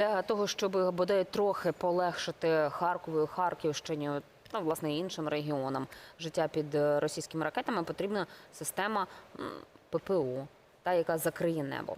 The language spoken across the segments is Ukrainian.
Для того, щоб бодай трохи полегшити Харкову, Харківщині, ну, власне, іншим регіонам життя під е, російськими ракетами, потрібна система ППО, та яка закриє небо.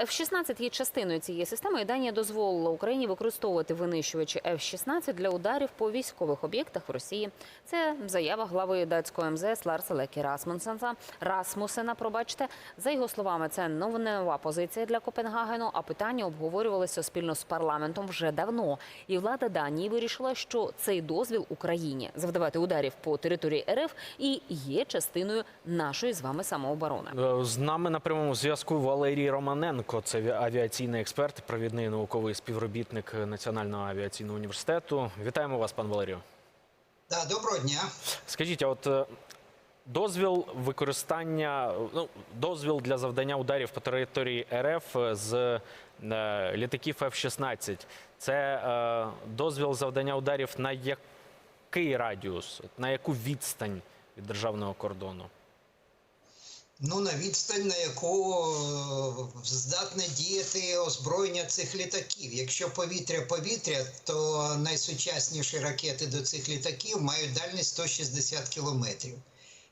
F-16 є частиною цієї системи, і Данія дозволила Україні використовувати винищувачі F-16 для ударів по військових об'єктах в Росії. Це заява глави датського МЗС Ларса Лекі Расмусена. Расмусена, пробачте. За його словами, це нова позиція для Копенгагену, а питання обговорювалися спільно з парламентом вже давно. І влада Данії вирішила, що цей дозвіл Україні завдавати ударів по території РФ і є частиною нашої з вами самооборони. Е, З нами на прямому зв'язку Валерій Романенко. Це авіаційний експерт, провідний науковий співробітник Національного авіаційного університету. Вітаємо вас, пан Валерію. Да, доброго дня. Скажіть, а от е, дозвіл використання, ну, дозвіл для завдання ударів по території РФ з е, літаків F-16, це е, дозвіл завдання ударів на який радіус, на яку відстань від державного кордону? Ну, на відстань, на яку е, здатне діяти озброєння цих літаків. Якщо повітря-повітря, то найсучасніші ракети до цих літаків мають дальність 160 кілометрів.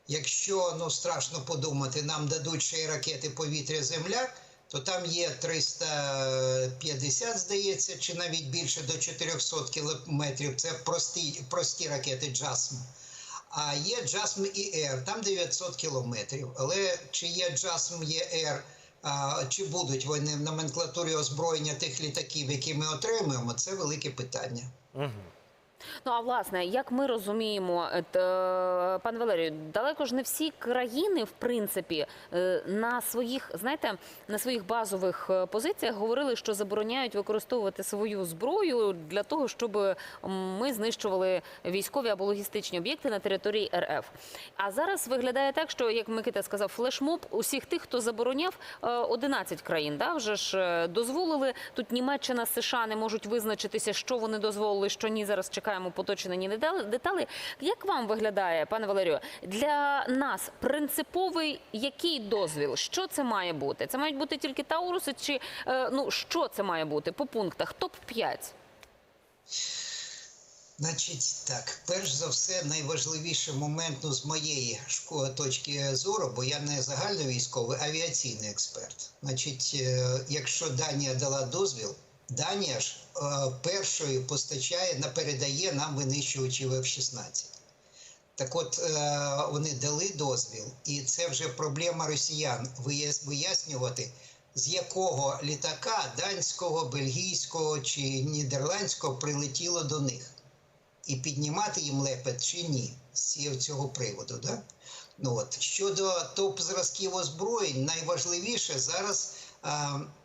Якщо ну страшно подумати, нам дадуть ще й ракети повітря-земля, то там є 350, здається, чи навіть більше до 400 кілометрів. Це прості, прості ракети JASM. А є JASM і Р, там 900 кілометрів. Але чи є є Air, а, чи будуть вони в номенклатурі озброєння тих літаків, які ми отримуємо, це велике питання. Угу. Ну а власне, як ми розуміємо, е, т- пане Валерію, далеко ж не всі країни, в принципі, е, на своїх, знаєте, на своїх базових е, позиціях говорили, що забороняють використовувати свою зброю для того, щоб ми знищували військові або логістичні об'єкти на території РФ. А зараз виглядає так, що як Микита сказав, флешмоб усіх тих, хто забороняв е, 11 країн, да, вже ж е, дозволили. Тут Німеччина, США не можуть визначитися, що вони дозволили, що ні. Зараз чекаємо поточнені недел- деталі. Як вам виглядає, пане Валерію, для нас принциповий який дозвіл? Що це має бути? Це мають бути тільки Тауруси, чи е, ну що це має бути по пунктах? Топ 5 Значить, так, перш за все, найважливіший момент ну, з моєї точки зору, бо я не загальновійськовий, авіаційний експерт. Значить, е, якщо Данія дала дозвіл, Данія ж е, першою постачає, на- передає нам винищувачі F-16. Так от е, вони дали дозвіл, і це вже проблема росіян вияснювати, з якого літака данського, бельгійського чи нідерландського прилетіло до них і піднімати їм лепет чи ні з цього приводу. Да? Ну, от. Щодо топ-зразків озброєнь, найважливіше зараз,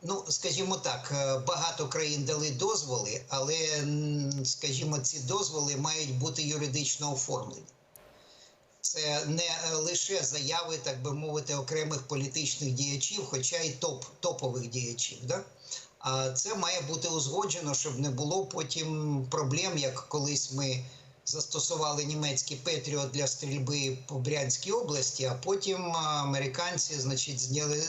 ну, скажімо так, е, багато країн дали дозволи, але, скажімо, ці дозволи мають бути юридично оформлені. Це не е, лише заяви, так би мовити, окремих політичних діячів, хоча й топ, топових діячів. Да? А це має бути узгоджено, щоб не було потім проблем, як колись ми застосували німецький Петріот для стрільби по Брянській області, а потім американці, значить, зняли,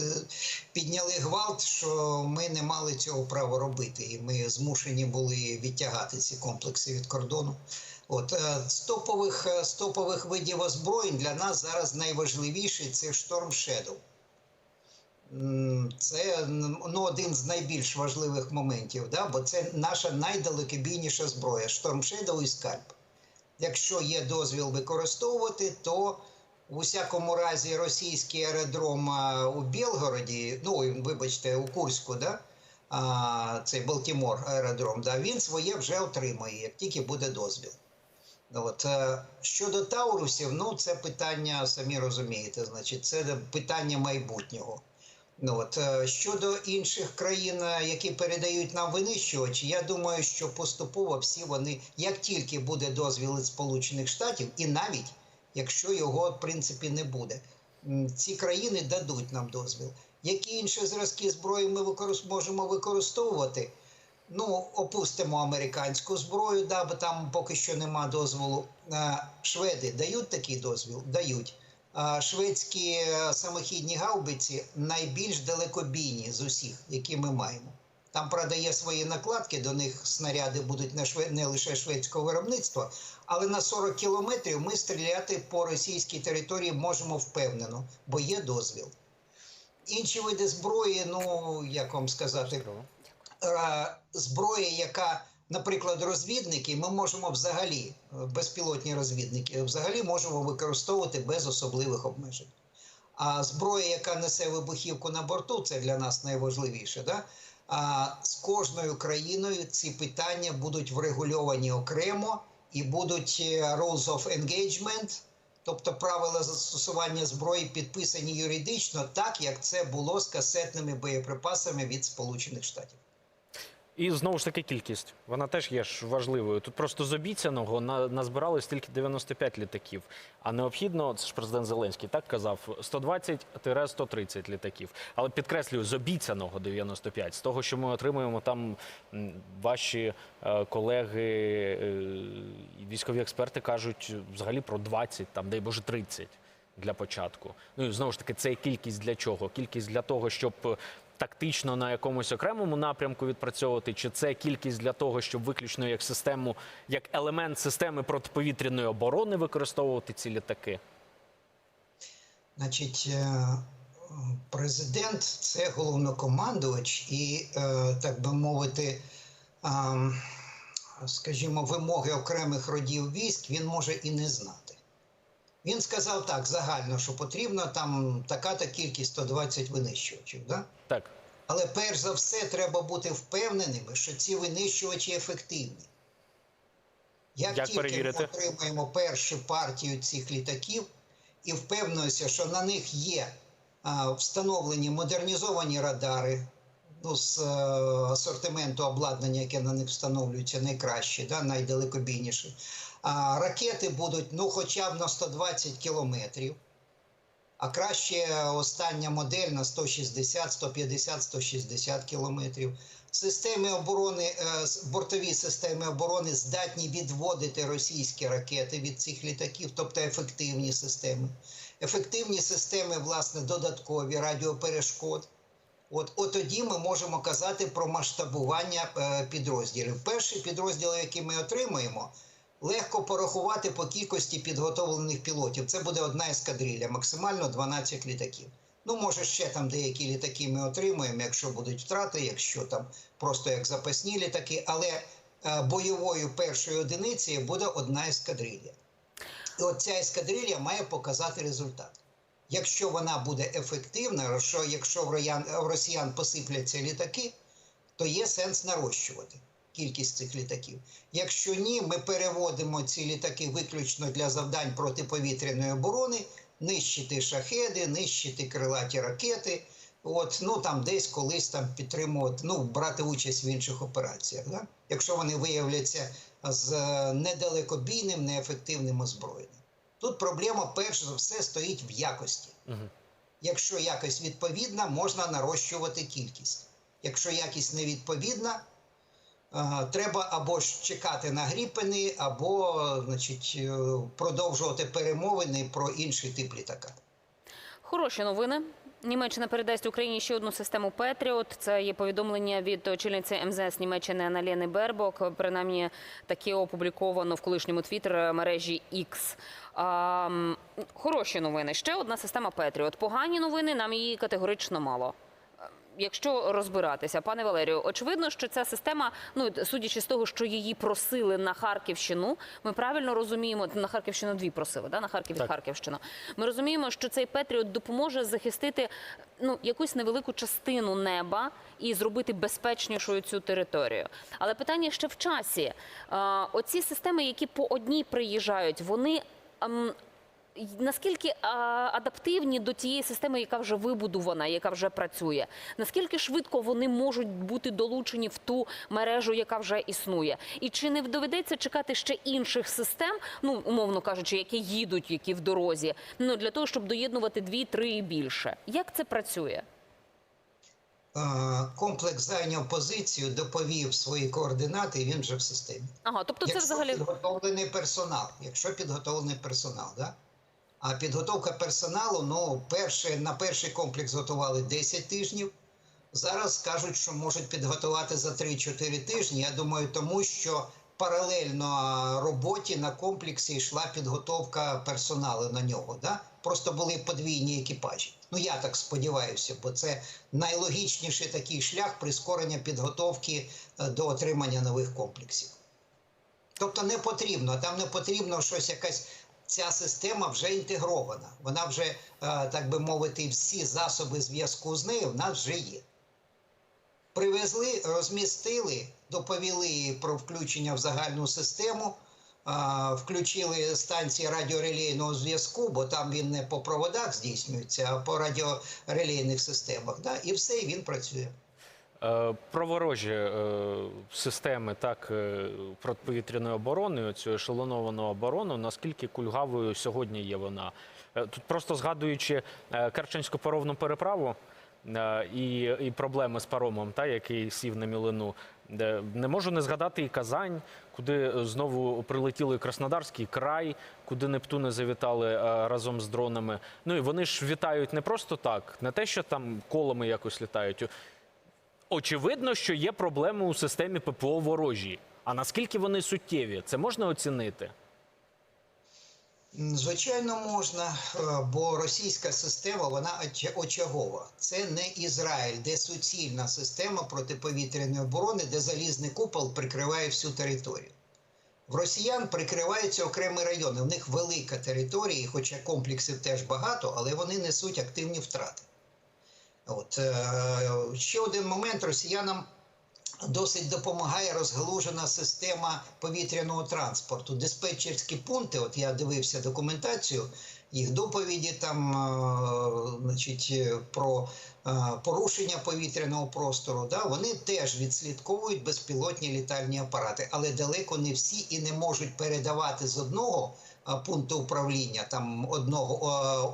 підняли гвалт, що ми не мали цього права робити, і ми змушені були відтягати ці комплекси від кордону. От е, з топових, е, з топових видів озброєнь для нас зараз найважливіший це Storm Shadow. Це ну, один з найбільш важливих моментів, да? бо це наша найдалекобійніша зброя Storm Shadow і Scalp. Якщо є дозвіл використовувати, то в усякому разі російський аеродром у Білгороді, ну вибачте, у Курську, да? а, цей Балтімор аеродром, да? він своє вже отримає, як тільки буде дозвіл. От, е, щодо Таурусів, ну це питання, самі розумієте, значить, це питання майбутнього. Ну, от, е, щодо інших країн, е, які передають нам винищувачі, я думаю, що поступово всі вони, як тільки буде дозвіл від Сполучених Штатів, і навіть якщо його в принципі не буде, ці країни дадуть нам дозвіл. Які інші зразки зброї ми використ- можемо використовувати? Ну, опустимо американську зброю, да, бо там поки що нема дозволу. Е, Шведи дають такий дозвіл? Дають. Шведські е, самохідні гаубиці найбільш далекобійні з усіх, які ми маємо. Там, правда, є свої накладки, до них снаряди будуть не, шве... не лише шведського виробництва, але на 40 кілометрів ми стріляти по російській території можемо впевнено, бо є дозвіл. Інші види зброї, ну як вам сказати, е, зброя, яка, наприклад, розвідники, ми можемо взагалі, е, безпілотні розвідники, взагалі можемо використовувати без особливих обмежень. А зброя, яка несе вибухівку на борту, це для нас найважливіше. Да? А з кожною країною ці питання будуть врегульовані окремо і будуть е, rules of engagement, тобто правила застосування зброї підписані юридично, так як це було з касетними боєприпасами від Сполучених Штатів. І знову ж таки кількість. Вона теж є ж важливою. Тут просто з обіцяного на, назбирали тільки 95 літаків. А необхідно, це ж президент Зеленський так казав, 120-130 літаків. Але підкреслюю, з обіцяного 95. З того, що ми отримуємо там ваші е, колеги, е, військові експерти кажуть взагалі про 20, там, дай Боже, 30 для початку. Ну і знову ж таки, це кількість для чого? Кількість для того, щоб тактично на якомусь окремому напрямку відпрацьовувати, чи це кількість для того, щоб виключно як систему, як елемент системи протиповітряної оборони використовувати ці літаки? Значить, е, президент це головнокомандувач, і, е, так би мовити, скажімо, вимоги окремих родів військ він може і не знати. Він сказав так загально, що потрібно там така-та кількість 120 винищувачів. Да? Так. Але перш за все треба бути впевненими, що ці винищувачі ефективні. Як, Як тільки перевірити? ми отримаємо першу партію цих літаків і впевнуємося, що на них є а, встановлені модернізовані радари ну, з е, асортименту обладнання, яке на них встановлюється, найкраще, да, найдалекобійніше. А ракети будуть ну, хоча б на 120 кілометрів. А краще остання модель на 160, 150, 160 кілометрів. Системи оборони, е, бортові системи оборони здатні відводити російські ракети від цих літаків, тобто ефективні системи. Ефективні системи, власне, додаткові радіоперешкод. От, от тоді ми можемо казати про масштабування е, підрозділів. Перші підрозділи, які ми отримуємо, легко порахувати по кількості підготовлених пілотів. Це буде одна ескадрилья, максимально 12 літаків. Ну, може, ще там деякі літаки ми отримуємо, якщо будуть втрати, якщо там просто як запасні літаки, але е, бойовою першою одиницею буде одна ескадрилья. І от ця ескадрилья має показати результат. Якщо вона буде ефективна, що якщо в роян- в росіян посипляться літаки, то є сенс нарощувати кількість цих літаків. Якщо ні, ми переводимо ці літаки виключно для завдань протиповітряної оборони, нищити шахеди, нищити крилаті ракети. От, ну там десь колись там підтримувати, ну, брати участь в інших операціях. Да? Якщо вони виявляться з е, недалекобійним, неефективним озброєнням. Тут проблема перш за все стоїть в якості. Угу. Якщо якість відповідна, можна нарощувати кількість. Якщо якість невідповідна, відповідна, треба або ж чекати на гріпини, або значить, е, продовжувати перемовини про інший тип літака. Хороші новини. Німеччина передасть Україні ще одну систему Петріот. Це є повідомлення від очільниці МЗС Німеччини Аналіни Бербок. Принаймні таке опубліковано в колишньому твіттер мережі X. Хороші новини. Ще одна система Петріот. Погані новини нам її категорично мало. Якщо розбиратися, пане Валерію, очевидно, що ця система, ну судячи з того, що її просили на Харківщину, ми правильно розуміємо, на Харківщину дві просили, да? на Харків і Харківщину. Ми розуміємо, що цей Петріот допоможе захистити ну якусь невелику частину неба і зробити безпечнішою цю територію. Але питання ще в часі. Оці системи, які по одній приїжджають, вони. Наскільки а, адаптивні до тієї системи, яка вже вибудована, яка вже працює? Наскільки швидко вони можуть бути долучені в ту мережу, яка вже існує? І чи не доведеться чекати ще інших систем, ну умовно кажучи, які їдуть, які в дорозі, ну для того, щоб доєднувати дві, три і більше? Як це працює? Комплекс зайняв позицію, доповів свої координати, і він вже в системі. Ага, тобто це взагалі підготовлений персонал, якщо підготовлений персонал, да? А підготовка персоналу, ну, перше, на перший комплекс готували 10 тижнів, Зараз кажуть, що можуть підготувати за 3-4 тижні. Я думаю, тому що паралельно роботі на комплексі йшла підготовка персоналу на нього. Да? Просто були подвійні екіпажі. Ну я так сподіваюся, бо це найлогічніший такий шлях прискорення підготовки е, до отримання нових комплексів. Тобто не потрібно, там не потрібно щось якась. Ця система вже інтегрована. Вона вже, е, так би мовити, всі засоби зв'язку з нею в нас вже є. Привезли, розмістили, доповіли про включення в загальну систему, включили станції радіорелейного зв'язку, бо там він не по проводах здійснюється, а по радіорелейних системах. Да? І все, і він працює. Е, Про ворожі е, системи так е, протиповітряної оборони, цю ешелоновану оборону. Наскільки кульгавою сьогодні є вона? Тут просто згадуючи Керченську паровну переправу і, і проблеми з паромом, та який сів на мілину. Не можу не згадати і Казань, куди знову прилетіли Краснодарський край, куди Нептуни завітали разом з дронами. Ну і вони ж вітають не просто так, не те, що там колами якось літають. Очевидно, що є проблеми у системі ППО ворожі. А наскільки вони суттєві, це можна оцінити? Звичайно, можна, е, бо російська система вона очагова. Це не Ізраїль, де суцільна система протиповітряної оборони, де залізний купол прикриває всю територію. В росіян прикриваються окремі райони. В них велика територія, хоча комплексів теж багато, але вони несуть активні втрати. От е, ще один момент росіянам досить допомагає розгалужена система повітряного транспорту. Диспетчерські пункти, от я дивився документацію, їх доповіді там, е, значить, е, про порушення повітряного простору. Да, вони теж відслідковують безпілотні літальні апарати, але далеко не всі і не можуть передавати з одного пункту управління там одного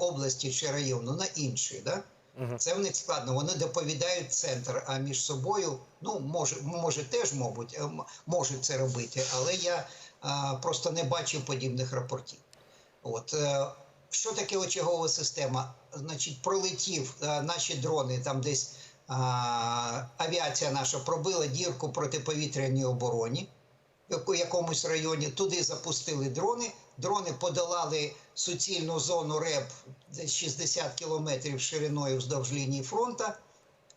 області чи району на інший. Да? Це в них складно. Вони доповідають центр, а між собою, ну може, може теж, мабуть, е, м- можуть це робити, але я а, просто не бачив подібних рапортів. От е, що таке очагова система? Значить, пролетів е, наші дрони, там десь а, авіація наша пробила дірку протиповітряній обороні в якомусь районі. Туди запустили дрони. Дрони подолали суцільну зону десь 60 кілометрів шириною вздовж лінії фронту.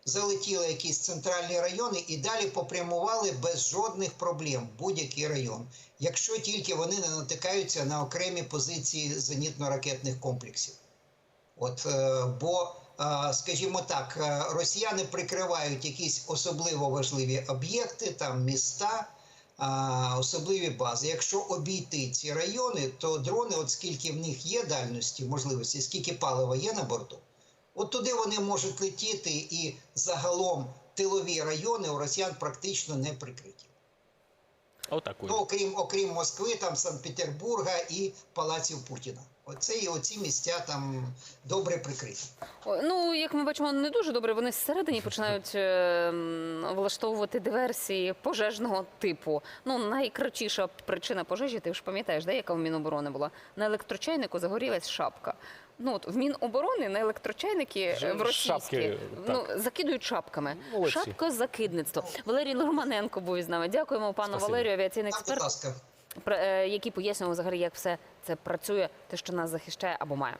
Залетіли якісь центральні райони і далі попрямували без жодних проблем будь-який район, якщо тільки вони не натикаються на окремі позиції зенітно-ракетних комплексів. От, е, бо, е, скажімо так, е, росіяни прикривають якісь особливо важливі об'єкти, там міста, особливі бази. Якщо обійти ці райони, то дрони, от скільки в них є дальності, можливості, скільки палива є на борту, от туди вони можуть летіти, і загалом тилові райони у росіян практично не прикриті. Отакую. Ну, окрім, окрім Москви, там Санкт-Петербурга і палаців Путіна. Оце і оці місця там добре прикриті. Ну, як ми бачимо, не дуже добре. Вони зсередині починають е, влаштовувати диверсії пожежного типу. Ну, найкрутіша причина пожежі, ти ж пам'ятаєш, де, яка в Міноборони була? На електрочайнику загорілась шапка. Ну, от, в Міноборони на електрочайники е, Ж- в російські ну, закидують шапками. Молодці. Шапка закидництво. Валерій Лорманенко був із нами. Дякуємо пану Спасибі. Валерію, авіаційний Так, будь експерт, е, який пояснював взагалі, як все це працює, те, що нас захищає або має.